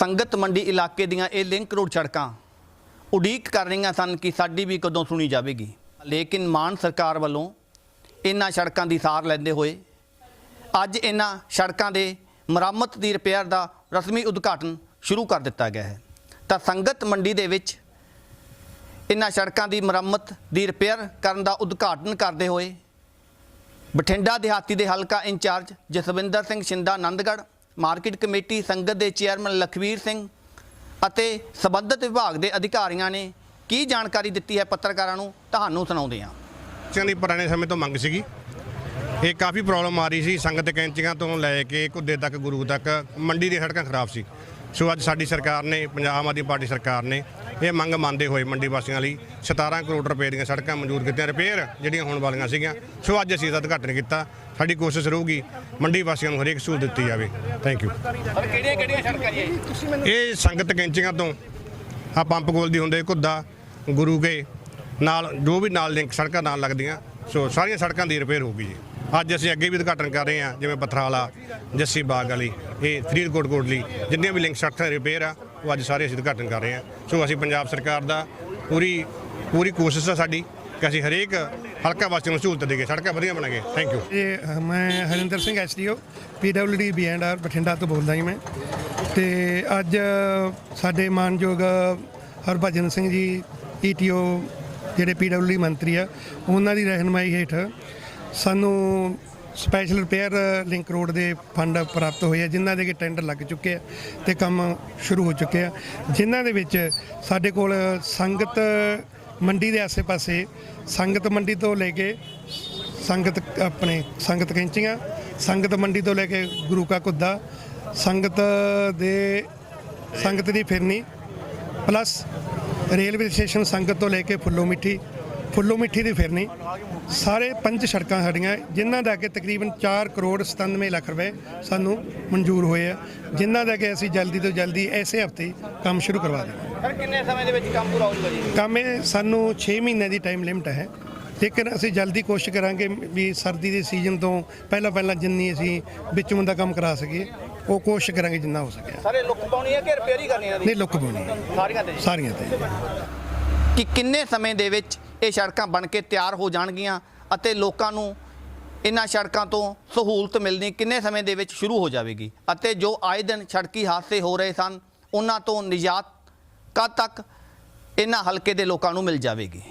ਸੰਗਤ ਮੰਡੀ ਇਲਾਕੇ ਦੀਆਂ ਇਹ ਲਿੰਕ ਰੋਡ ਸੜਕਾਂ ਉਡੀਕ ਕਰ ਰਹੀਆਂ ਸਨ ਕਿ ਸਾਡੀ ਵੀ ਕਦੋਂ ਸੁਣੀ ਜਾਵੇਗੀ। ਲੇਕਿਨ ਮਾਨ ਸਰਕਾਰ ਵੱਲੋਂ ਇਹਨਾਂ ਸੜਕਾਂ ਦੀ ਸਾਰ ਲੈਂਦੇ ਹੋਏ ਅੱਜ ਇਹਨਾਂ ਸੜਕਾਂ ਦੇ ਮੁਰੰਮਤ ਦੀ ਰਿਪੇਅਰ ਦਾ ਰਸਮੀ ਉਦਘਾਟਨ ਸ਼ੁਰੂ ਕਰ ਦਿੱਤਾ ਗਿਆ ਹੈ। ਤਾਂ ਸੰਗਤ ਮੰਡੀ ਦੇ ਵਿੱਚ ਇਹਨਾਂ ਸੜਕਾਂ ਦੀ ਮੁਰੰਮਤ ਦੀ ਰਿਪੇਅਰ ਕਰਨ ਦਾ ਉਦਘਾਟਨ ਕਰਦੇ ਹੋਏ ਬਠਿੰਡਾ ਦਿਹਾਤੀ ਦੇ ਹਲਕਾ in charge Jaswinder Singh Shinda Anandgarh market committee Sangat ਦੇ ਚੇਅਰਮੈਨ ਲਖਵੀਰ ਸਿੰਘ ਅਤੇ ਸਬੰਧਤ ਵਿਭਾਗ ਦੇ ਅਧਿਕਾਰੀਆਂ ਨੇ ਕੀ ਜਾਣਕਾਰੀ ਦਿੱਤੀ ਹੈ ਪੱਤਰਕਾਰਾਂ ਨੂੰ, ਤੁਹਾਨੂੰ ਸੁਣਾਉਂਦੇ ਹਾਂ। ਕੈਂਚੀਆਂ ਦੀ ਪੁਰਾਣੇ ਸਮੇਂ ਤੋਂ ਮੰਗ ਸੀਗੀ। ਇਹ ਕਾਫੀ ਪ੍ਰੋਬਲਮ ਆ ਰਹੀ ਸੀ ਸੰਗਤ ਕੈਂਚੀਆਂ ਤੋਂ ਲੈ ਕੇ ਕੁੱਦੇ ਤੱਕ, ਗੁਰੂ ਤੱਕ, ਮੰਡੀ ਦੀਆਂ ਸੜਕਾਂ ਖਰਾਬ ਸੀ। ਸੋ ਅੱਜ ਸਾਡੀ ਸਰਕਾਰ ਨੇ, ਪੰਜਾਬ ਆਮ ਆਦਮੀ ਪਾਰਟੀ ਸਰਕਾਰ ਨੇ ਇਹ ਮੰਗ ਮੰਨਦੇ ਹੋਏ ਮੰਡੀ ਵਾਸੀਆਂ ਲਈ 17 ਕਰੋੜ ਰੁਪਏ ਦੀਆਂ ਸੜਕਾਂ ਮਨਜ਼ੂਰ ਕੀਤੀਆਂ ਰਿਪੇਅਰ ਜਿਹੜੀਆਂ ਹੋਣ ਵਾਲੀਆਂ ਸੀਗੀਆਂ ਸੋ ਅੱਜ ਅਸੀਂ ਇਹਦਾ ਉਦਘਾਟਨ ਕੀਤਾ। ਸਾਡੀ ਕੋਸ਼ਿਸ਼ ਰਹੂਗੀ ਮੰਡੀ ਵਾਸੀਆਂ ਨੂੰ ਹਰੇਕ ਸਹੂਲਤ ਦਿੱਤੀ ਜਾਵੇ। ਥੈਂਕ ਯੂ ਪਰ ਕਿਹੜੀਆਂ ਕਿਹੜੀਆਂ ਸੜਕਾਂ ਜੀ? ਇਹ ਸੰਗਤ ਕੈਂਚੀਆਂ ਤੋਂ ਆ ਪੰਪ ਕੋਲ ਦੀ ਹੁੰਦੇ ਘੁੱਦਾ ਗੁਰੂ ਕੇ ਨਾਲ ਜੋ ਵੀ ਨਾਲ ਲਿੰਕ ਸੜਕਾਂ ਨਾਲ ਲੱਗਦੀਆਂ ਸੋ ਸਾਰੀਆਂ ਸੜਕਾਂ ਦੀ ਰਿਪੇਅਰ ਹੋਊਗੀ ਜੀ। ਅੱਜ ਅਸੀਂ ਅੱਗੇ ਵੀ ਉਦਘਾਟਨ ਕਰ ਰਹੇ ਹਾਂ ਜਿਵੇਂ ਪਥਰਾਲਾ ਜੱਸੀ ਬਾਗ ਵਾਲੀ ਇਹ ਫਰੀਦਕੋਟ ਕੋਟਲੀ ਜਿੰਨੀਆਂ ਵੀ ਲਿੰਕ ਸੜਕਾਂ ਰਿਪੇਅਰ ਆ ਉਹ ਅੱਜ ਸਾਰੇ ਅਸੀਂ ਉਦਘਾਟਨ ਕਰ ਰਹੇ ਹਾਂ ਸੋ ਅਸੀਂ ਪੰਜਾਬ ਸਰਕਾਰ ਦਾ ਪੂਰੀ ਪੂਰੀ ਕੋਸ਼ਿਸ਼ ਆ ਸਾਡੀ ਕਿ ਅਸੀਂ ਹਰੇਕ ਹਲਕਾ ਵਾਸੀਆਂ ਨੂੰ ਸਹੂਲਤ ਦੇਗੇ ਸੜਕਾਂ ਵਧੀਆ ਬਣਾਂਗੇ ਥੈਂਕ ਯੂ ਇਹ ਮੈਂ Harinder Singh SDO PWD B and R Bathinda ਤੋਂ ਬੋਲਦਾ ਜੀ ਮੈਂ। ਤੇ ਅੱਜ ਸਾਡੇ ਮਾਨਯੋਗ ਹਰਭਜਨ ਸਿੰਘ ਜੀ ਈਟੀਓ ਜਿਹੜੇ ਪੀਡਬਲਯੂਡੀ ਮੰਤਰੀ ਆ, ਉਹਨਾਂ ਦੀ ਰਹਿਨਮਾਈ ਹੇਠ ਸਾਨੂੰ ਸਪੈਸ਼ਲ ਰਿਪੇਅਰ ਲਿੰਕ ਰੋਡ ਦੇ ਫੰਡ ਪ੍ਰਾਪਤ ਹੋਏ ਆ, ਜਿਨ੍ਹਾਂ ਦੇ ਕਿ ਟੈਂਡਰ ਲੱਗ ਚੁੱਕੇ ਆ ਤੇ ਕੰਮ ਸ਼ੁਰੂ ਹੋ ਚੁੱਕੇ ਆ। ਜਿਨ੍ਹਾਂ ਦੇ ਵਿੱਚ ਸਾਡੇ ਕੋਲ ਸੰਗਤ ਮੰਡੀ ਦੇ ਆਸੇ-ਪਾਸੇ, ਸੰਗਤ ਮੰਡੀ ਤੋਂ ਲੈ ਕੇ ਸੰਗਤ ਆਪਣੇ ਸੰਗਤ ਕੈਂਚੀਆਂ, ਸੰਗਤ ਮੰਡੀ ਤੋਂ ਲੈ ਕੇ ਗੁਰੂ ਕਾ ਕੁੱਦਾ ਸੰਗਤ ਦੇ, ਸੰਗਤ ਦੀ ਫਿਰਨੀ ਪਲੱਸ ਰੇਲਵੇ ਸਟੇਸ਼ਨ ਸੰਗਤ ਤੋਂ ਲੈ ਕੇ ਫੁੱਲੋ ਮਿੱਠੀ ਫੁੱਲੋ ਮਿੱਠੀ ਦੀ ਫਿਰਨੀ। ਸਾਰੇ ਪੰਜ ਸੜਕਾਂ ਸਾਡੀਆਂ ਜਿਨ੍ਹਾਂ ਦਾ ਕਿ ਤਕਰੀਬਨ 4 ਕਰੋੜ 97 ਲੱਖ ਰੁਪਏ ਸਾਨੂੰ ਮਨਜ਼ੂਰ ਹੋਏ ਆ। ਜਿਨ੍ਹਾਂ ਦਾ ਕਿ ਅਸੀਂ ਜਲਦੀ ਤੋਂ ਜਲਦੀ ਐਸੇ ਹਫ਼ਤੇ ਕੰਮ ਸ਼ੁਰੂ ਕਰਵਾ ਦੇਵਾਂਗੇ। ਸਰ ਕਿੰਨੇ ਸਮੇਂ ਦੇ ਵਿੱਚ ਕੰਮ ਪੂਰਾ ਹੋ ਜਾਊਗਾ ਜੀ? ਕੰਮ ਇਹ ਸਾਨੂੰ 6 ਮਹੀਨੇ ਦੀ ਟਾਈਮ ਲਿਮਟ ਹੈ। ਲੇਕਿਨ ਅਸੀਂ ਜਲਦੀ ਕੋਸ਼ਿਸ਼ ਕਰਾਂਗੇ ਵੀ ਸਰਦੀ ਦੇ ਸੀਜ਼ਨ ਤੋਂ ਪਹਿਲਾਂ ਪਹਿਲਾਂ ਜਿੰਨੀ ਅਸੀਂ ਵਿੱਚੋਂ ਦਾ ਕੰਮ ਕਰਾ ਸਕੀਏ ਉਹ ਕੋਸ਼ਿਸ਼ ਕਰਾਂਗੇ ਜਿੰਨਾ ਹੋ ਸਕਿਆ ਸਾਰੇ ਲੁੱਕ ਪਾਉਣੀ ਹੈ ਕਿ ਰਿਪੇਅਰ ਹੀ ਕਰਨੀ ਹੈ ਨਹੀਂ ਲੁੱਕ ਪਾਉਣੀ ਹੈ, ਸਾਰੀਆਂ ਤੇ? ਸਾਰੀਆਂ ਤੇ। ਕਿ ਕਿੰਨੇ ਸਮੇਂ ਦੇ ਵਿੱਚ ਇਹ ਸੜਕਾਂ ਬਣ ਕੇ ਤਿਆਰ ਹੋ ਜਾਣਗੀਆਂ ਅਤੇ ਲੋਕਾਂ ਨੂੰ ਇਹਨਾਂ ਸੜਕਾਂ ਤੋਂ ਸਹੂਲਤ ਮਿਲਣੀ ਕਿੰਨੇ ਸਮੇਂ ਦੇ ਵਿੱਚ ਸ਼ੁਰੂ ਹੋ ਜਾਵੇਗੀ ਅਤੇ ਜੋ ਆਏ ਦਿਨ ਸੜਕੀ ਹਾਦਸੇ ਹੋ ਰਹੇ ਸਨ, ਉਹਨਾਂ ਤੋਂ ਨਿਜਾਤ ਕਦ ਤੱਕ ਇਹਨਾਂ ਹਲਕੇ ਦੇ ਲੋਕਾਂ ਨੂੰ ਮਿਲ ਜਾਵੇਗੀ।